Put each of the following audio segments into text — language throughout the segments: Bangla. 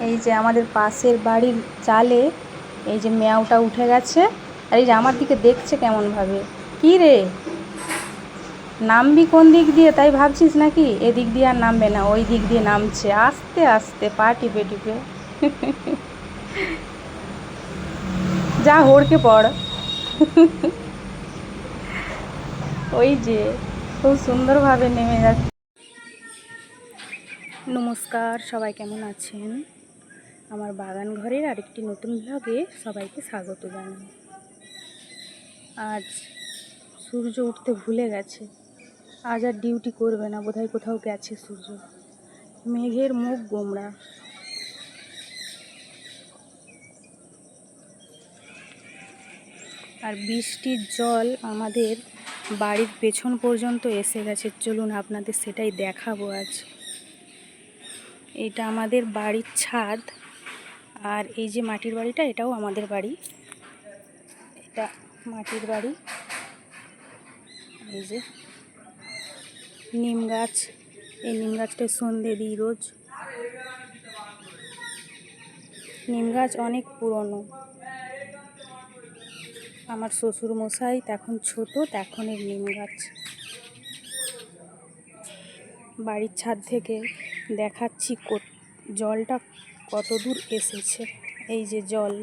এই যে আমাদের পাশের বাড়ির চালে এই যে ম্যাওটা উঠে গেছে। আর এই যে আমার দিকে দেখছে কেমন ভাবে কি রে? নামবি কোন দিক দিয়ে? তাই ভাবছিস নাকি? এদিক দিয়ে আর নামবে না, ওই দিক দিয়ে নামছে। আস্তে আস্তে, পা টিপে টিপে। যা হড়কে পড়। ওই যে, খুব সুন্দরভাবে নেমে যাচ্ছে। নমস্কার, সবাই কেমন আছেন? আমার বাগান ঘরের আরেকটি নতুন ব্লগে সবাইকে স্বাগত জানাই। আজ সূর্য উঠতে ভুলে গেছে। আজ আর ডিউটি করবে না, বোধহয় কোথাও গেছে সূর্য। মেঘের মুখ গোমড়া। আর বৃষ্টির জল আমাদের বাড়ির পেছন পর্যন্ত এসে গেছে। চলুন আপনাদের সেটাই দেখাবো আজ। এটা আমাদের বাড়ির ছাদ। আর এই যে মাটির বাড়িটা, এটাও আমাদের বাড়ি। এটা মাটির বাড়ি। এই যে নিম গাছ। এই নিম গাছটা সন্ধে দিই রোজ। নিম গাছ অনেক পুরনো। আমার শ্বশুর মশাই তখন ছোট, তখনের নিম গাছ। বাড়ির ছাদ থেকে দেখাচ্ছি জলটা কত দূর এসেছে? এই যে জল।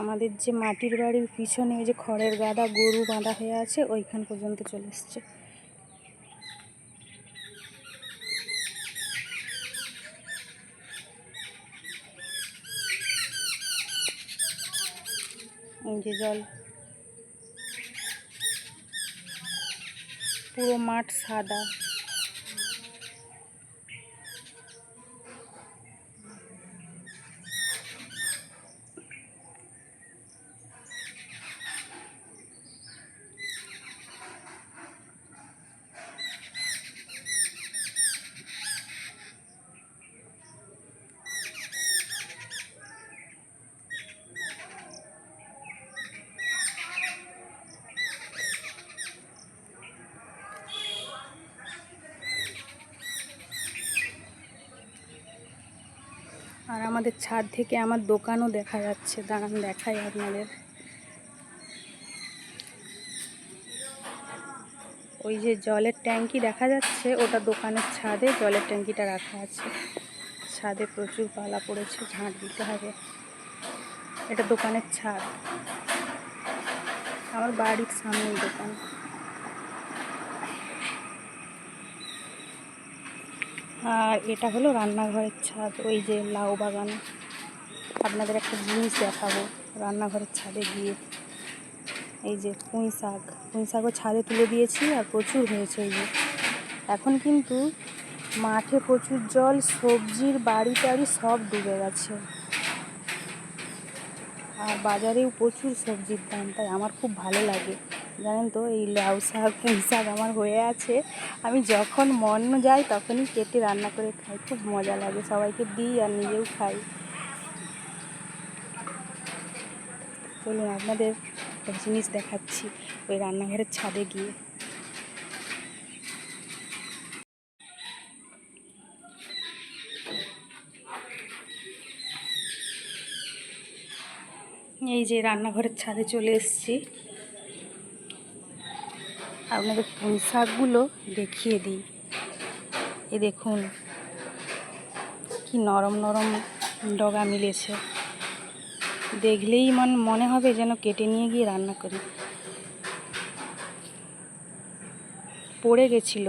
আমাদের যে মাটির বাড়ির পিছনে ওই যে খড়ের গাদা গরু বাঁধা হয়ে আছে, ওইখান পর্যন্ত চলে এসছে। যে জল। পুরো মাঠ সাদা আর আমাদের ছাদ থেকে আমার দোকানও দেখা যাচ্ছে। দাঁড়ান, দেখাই আপনাদের। ওই যে জলের ট্যাঙ্কি দেখা যাচ্ছে, ওটা দোকানের ছাদে, জলের ট্যাঙ্কিটা রাখা আছে। ছাদে প্রচুর পালা পড়েছে, ঝাঁট দিতে হবে। এটা দোকানের ছাদ। আমার বাড়ির সামনেই দোকান। আর এটা হলো রান্নাঘরের ছাদ, ওই যে লাউ বাগান। আপনাদের একটা জিনিস দেখাবো, রান্নাঘরের ছাদে গিয়ে। এই যে পুঁই শাক, পুঁই শাকও ছাদে তুলে দিয়েছি আর প্রচুর হয়েছে এই যে। এখন কিন্তু মাঠে প্রচুর জল, সবজির, বাড়ি টাড়ি সব ডুবে গেছে। আর বাজারেও প্রচুর সবজির দাম, তাই আমার খুব ভালো লাগে। জানেন তো, এই লাউ শাক, পুঁই শাক আমার হয়ে আছে। আমি যখন মন যাই তখনই কেটে রান্না করে খাই, খুব মজা লাগে, সবাইকে দিই আর নিজেও খাই। চলুন আপনাদের জিনিস দেখাচ্ছি, ওই রান্নাঘরের ছাদে গিয়ে। এই যে রান্নাঘরের ছাদে চলে এসেছি। আপনাদের পুঁই শাকগুলো দেখিয়ে দিই। এ দেখুন, কি নরম নরম ডগা মিলেছে। দেখলেই মন, মনে হবে যেন কেটে নিয়ে গিয়ে রান্না করি। পড়ে গেছিল।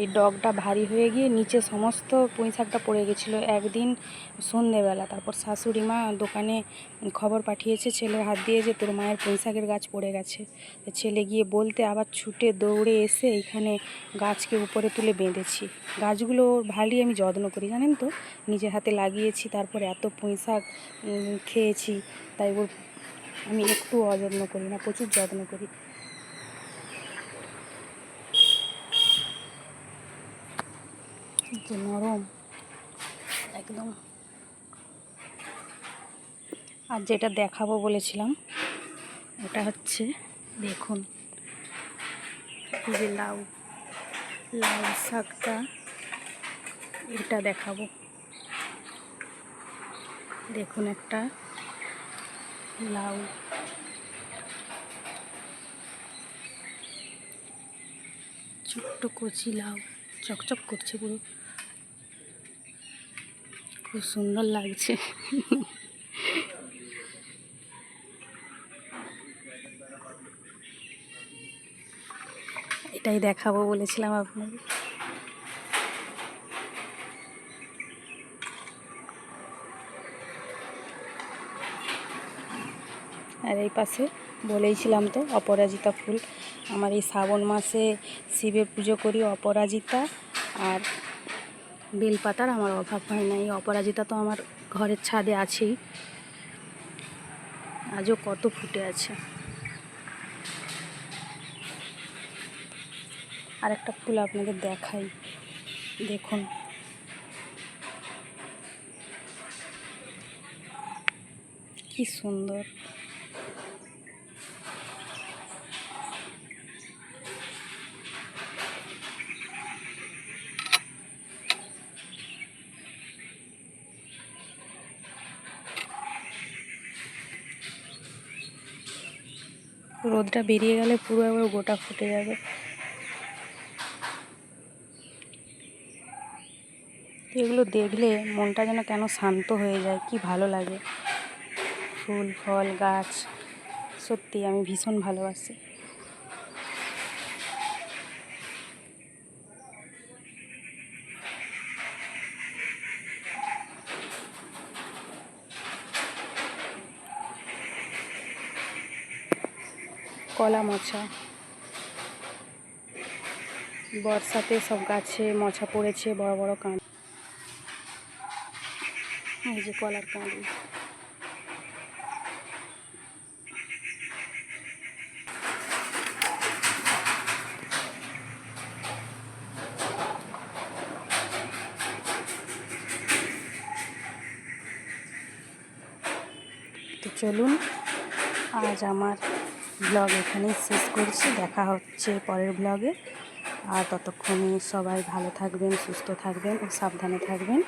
এই ডগটা ভারী হয়ে গিয়ে নিচে সমস্ত পুঁই শাকটা পড়ে গেছিল একদিন সন্ধেবেলা। তারপর শাশুড়ি মা দোকানে খবর পাঠিয়েছে, ছেলের হাত দিয়ে যে তোর মায়ের পুঁই শাকের গাছ পড়ে গেছে। ছেলে গিয়ে বলতে, আবার ছুটে দৌড়ে এসে এখানে গাছকে উপরে তুলে বেঁধেছি। গাছগুলো ভালোই আমি যত্ন করি। জানেন তো, নিজের হাতে লাগিয়েছি, তারপর এত পুঁই শাক খেয়েছি, তাই আমি একটু অযত্ন করি না, প্রচুর যত্ন করি। যে নরম। একদম। আর যেটা দেখাবো বলেছিলাম ওটা হচ্ছে, দেখুন যে লাউ লাউ শাকটা, এটা দেখাবো। দেখুন একটা লাউ। ছোট্ট কচি লাউ। চকচক করছে পুরো। খুব সুন্দর লাগছে। এটাই দেখাবো বলেছিলাম আপনাকে আর এই পাশে বলেইছিলাম তো, অপরাজিতা ফুল। আমার এই শ্রাবণ মাসে শিবের পুজো করি অপরাজিতা আর বেলপাতার আমার অভাব হয় না। এই অপরাজিতা তো আমার ঘরের ছাদে আছেই। আজও কত ফুটে আছে। আর একটা ফুল আপনাদের দেখাই। দেখুন। কি সুন্দর। রোদটা বেরিয়ে গেলে পুরো একবার গোটা ফুটে যাবে। এগুলো দেখলে মনটা যেন কেন শান্ত হয়ে যায়, কি ভালো লাগে। ফুল, ফল, গাছ, সত্যি আমি ভীষণ ভালোবাসি। কলা মোচা বর্ষাতে সব গাছে মোচা পড়েছে, বড় বড় কাঁদ। এই যে কলার কাঁদি। তো চলুন, আজ আমার ব্লগ এখানেই শেষ করছি। দেখা হচ্ছে পরের ব্লগে। আর ততক্ষণে সবাই ভালো থাকবেন, সুস্থ থাকবেন ও সাবধানে থাকবেন।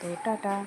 তো টাটা।